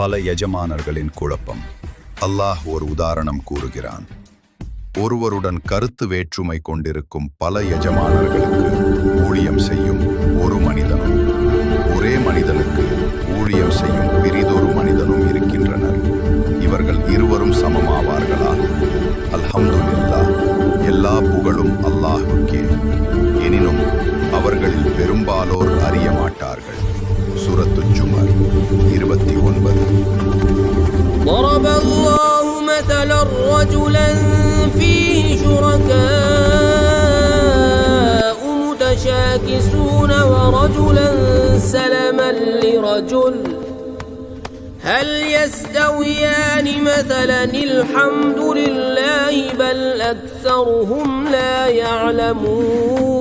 பல எஜமானர்களின் குழப்பம். அல்லாஹ் ஒரு உதாரணம் கூறுகிறான். ஒருவருடன் கருத்து வேற்றுமை கொண்டிருக்கும் பல எஜமானர்களுக்கு ஊழியம் செய்யும் ஒரு மனிதனும் ஒரே மனிதனுக்கு ஊழியம் செய்யும் பிரிதொரு மனிதனும் இருக்கின்றனர். இவர்கள் இருவரும் சமமாவார்களா? அல்ஹம்துல்லா எல்லா புகழும் அல்லாஹுக்கே. எனினும் அவர்களில் பெரும்பாலோர் அறிய மாட்டார்கள். مثلا رجلا فيه شركاء متشاكسون ورجلا سلما لرجل. هل يستويان مثلا الحمد لله بل أكثرهم لا يعلمون.